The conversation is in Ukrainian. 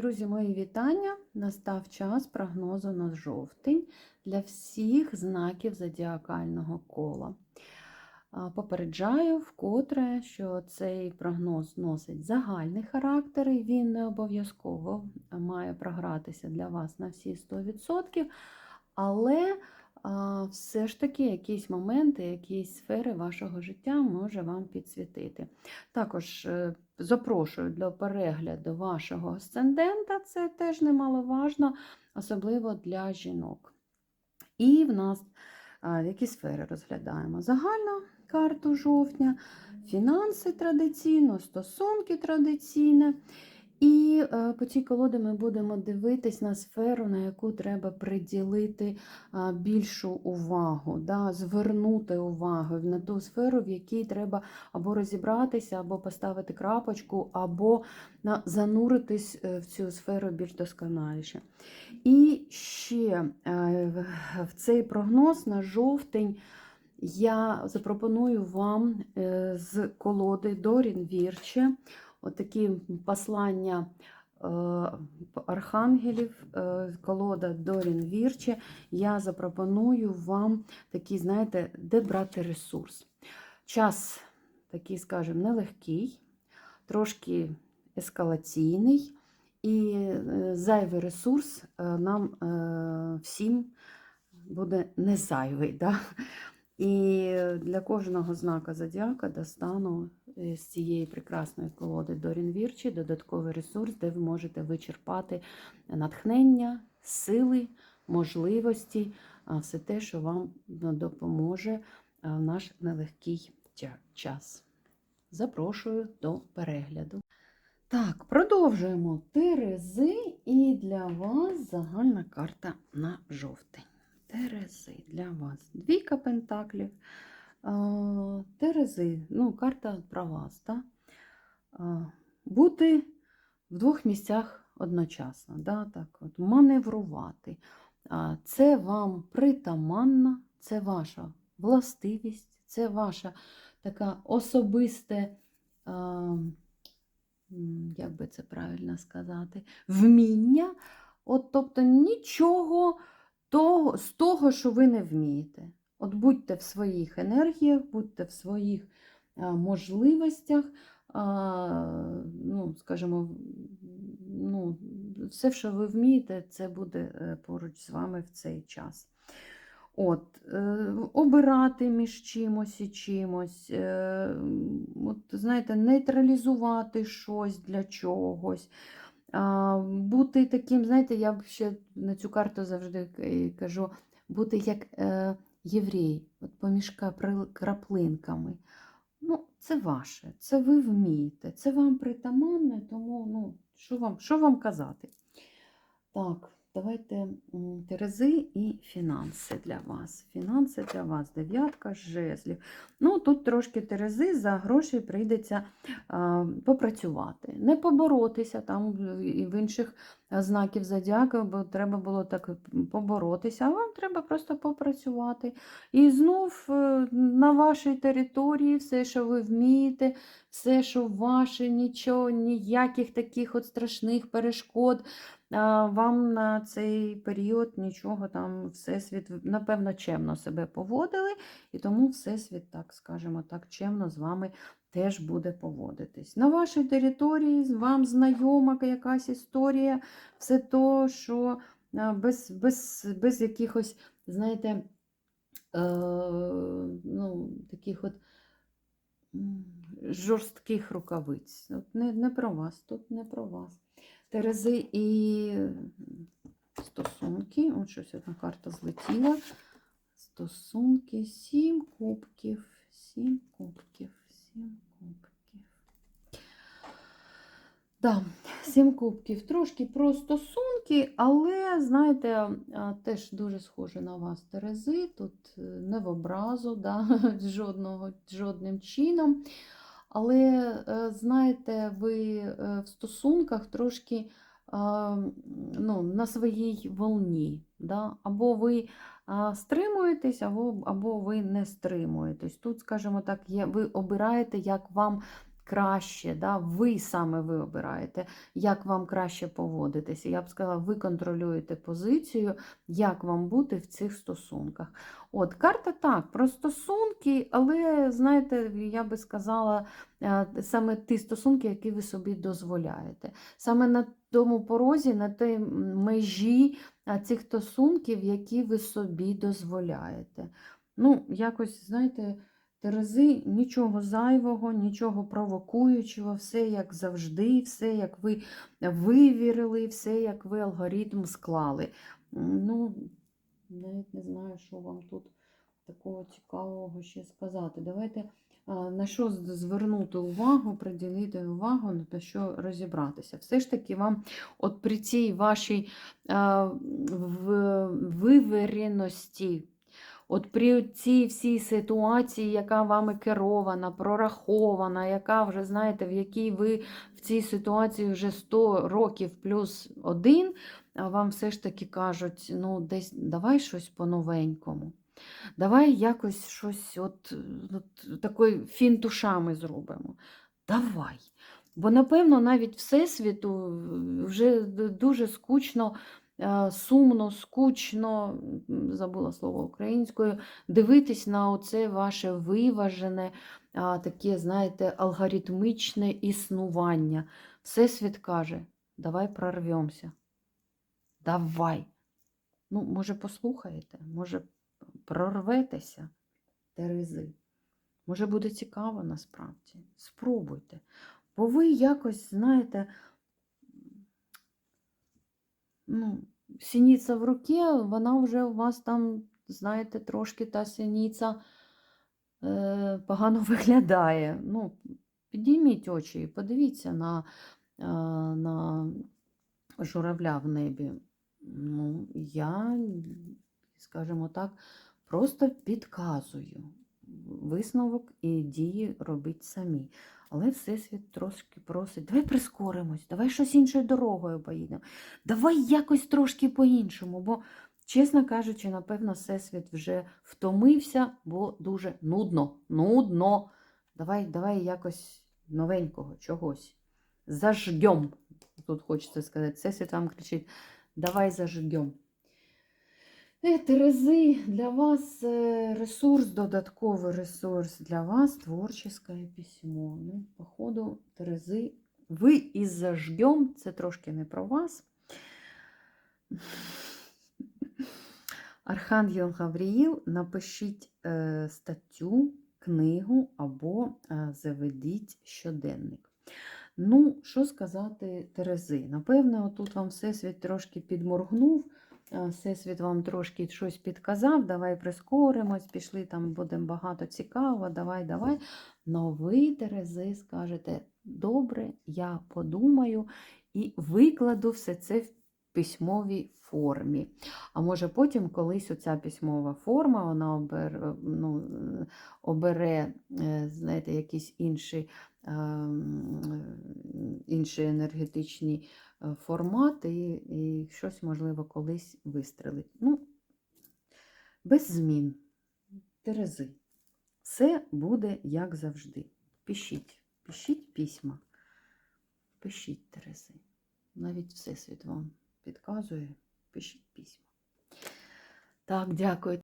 Друзі, мої вітання! Настав час прогнозу на жовтень для всіх знаків зодіакального кола. Попереджаю вкотре, що цей прогноз носить загальний характер, і він не обов'язково має програтися для вас на всі 100%, але все ж таки якісь моменти, якісь сфери вашого життя може вам підсвітити. Також е, запрошую до перегляду вашого асцендента, це теж немаловажно, особливо для жінок. І в нас а, які сфери розглядаємо? Загальну карту жовтня, фінанси традиційно, стосунки традиційне. І е, по цій колоді ми будемо дивитись на сферу, на яку треба приділити більшу увагу, да, звернути увагу на ту сферу, в якій треба або розібратися, або поставити крапочку, або зануритись е, в цю сферу більш досконаліше. І ще е, в- цей прогноз на жовтень я запропоную вам з колоди Дорін Вірче отакі послання е, архангелів, е, колода Дорін Вірче. Я запропоную вам такий, знаєте, де брати ресурс. Час такий, скажімо, нелегкий, трошки ескалаційний, і е, зайвий ресурс нам всім буде не зайвий. Да? І для кожного знака зодіака достану з цієї прекрасної колоди Дорін Вірчі додатковий ресурс, де ви можете вичерпати натхнення, сили, можливості, все те, що вам допоможе в наш нелегкий час. Запрошую до перегляду. Так, продовжуємо Терези, і для вас загальна карта на жовтень. Терези для вас. Двійка пентаклів. Терези, ну, карта про вас. Да? Бути в двох місцях одночасно. Да? Так, от, маневрувати. Це вам притаманно, це ваша властивість, це ваша така особисте. Як би це правильно сказати, вміння, от, тобто нічого того, з того, що ви не вмієте. От будьте в своїх енергіях, будьте в своїх можливостях, ну, скажімо, ну, все, що ви вмієте, це буде е, поруч з вами в цей час. От, е, обирати між чимось і чимось, е, от, знаєте, нейтралізувати щось для чогось. Бути таким, знаєте, я ще на цю карту завжди кажу, бути як е, єврей, от поміж краплинками. Ну, це ваше, це ви вмієте, це вам притаманне, тому ну, що вам, що вам казати? Так, давайте Терези і фінанси для вас. Фінанси для вас, дев'ятка жезлів. Ну, тут трошки Терези за гроші прийдеться а, попрацювати. Не поборотися там і в інших знаків зодіака, бо треба було так поборотися, а вам треба просто попрацювати. І знов е, на вашій території все, що ви вмієте, все, що ваше, нічого, ніяких таких от страшних перешкод. Вам на цей період нічого там Всесвіт, напевно, чемно себе поводили, і тому Всесвіт, так скажемо так, чемно з вами теж буде поводитись. На вашій території вам знайома якась історія, все то, що без, без, без якихось, знаєте, е, ну, таких от жорстких рукавиць. От не, не про вас, тут не про вас. Терези і стосунки. От щось одна карта злетіла. Стосунки, сім кубків, сім кубків, сім кубків. Да, сім кубків. Трошки про стосунки, але, знаєте, теж дуже схоже на вас Терези. Тут е, не в образу, да, жодного, жодним чином. Але, е, знаєте, ви е, в стосунках трошки ну, на своїй волні. Да? Або ви стримуєтесь, або, або ви не стримуєтесь. Тут, скажімо так, є, ви обираєте, як вам краще, да? ви саме ви обираєте, як вам краще поводитися. Я б сказала, ви контролюєте позицію, як вам бути в цих стосунках. От, карта так, про стосунки, але, знаєте, я би сказала, е, саме ті стосунки, які ви собі дозволяєте. Саме на тому порозі, на тій межі цих стосунків, які ви собі дозволяєте. Ну, якось, знаєте, Терези нічого зайвого, нічого провокуючого, все як завжди, все як ви вивірили, все як ви алгоритм склали. Ну, навіть не знаю, що вам тут такого цікавого ще сказати. Давайте на що звернути увагу, приділити увагу, на що розібратися. Все ж таки, вам от при цій вашій вивіреності, от при цій всій ситуації, яка вами керована, прорахована, яка вже, знаєте, в якій ви в цій ситуації вже 100 років плюс один, а вам все ж таки кажуть, ну, десь давай щось по-новенькому. Давай якось щось от, от такої фінтушами зробимо. Давай. Бо, напевно, навіть Всесвіту вже дуже скучно, е, сумно, скучно, забула слово українською, дивитись на оце ваше виважене, таке, знаєте, алгоритмічне існування. Всесвіт каже, давай прорвемося. Давай. Ну, може, послухаєте, може, прорветеся, Терези. Може, буде цікаво насправді. Спробуйте. Бо ви якось, знаєте, ну, сініця в руці, вона вже у вас там, знаєте, трошки та сініця е, погано виглядає. Ну, підійміть очі і подивіться на, е, на журавля в небі. Ну, я, скажімо так, просто підказую. Висновок і дії робіть самі. Але Всесвіт трошки просить, давай прискоримось, давай щось іншою дорогою поїдемо. Давай якось трошки по-іншому. Бо, чесно кажучи, напевно, Всесвіт вже втомився, бо дуже нудно. Нудно. Давай, давай якось новенького, чогось. Зажгем. Тут хочеться сказати, Всесвіт вам кричить, давай зажгем. Е, Терези, для вас е, ресурс, додатковий ресурс для вас творче письмо. Ну, походу, Терези, ви із зажгем, це трошки не про вас. Архангел Гавріїл, напишіть е, статтю, книгу або заведіть щоденник. Ну, що сказати Терези? Напевне, отут вам Всесвіт трошки підморгнув. А, Всесвіт вам трошки щось підказав, давай прискоримось, пішли, там будемо багато цікаво, давай, давай. Но ви, Терези, скажете, добре, я подумаю і викладу все це в письмовій формі. А може потім колись оця письмова форма, вона обере, ну, е, обере е, знаєте, якісь інші, ем, інші енергетичні е, формат і, і щось, можливо, колись вистрелить. Ну, без змін. Терези. Все буде як завжди. Пишіть, пишіть письма. Пишіть, Терези. Навіть Всесвіт вам підказує. Пишіть письма. Так, дякую.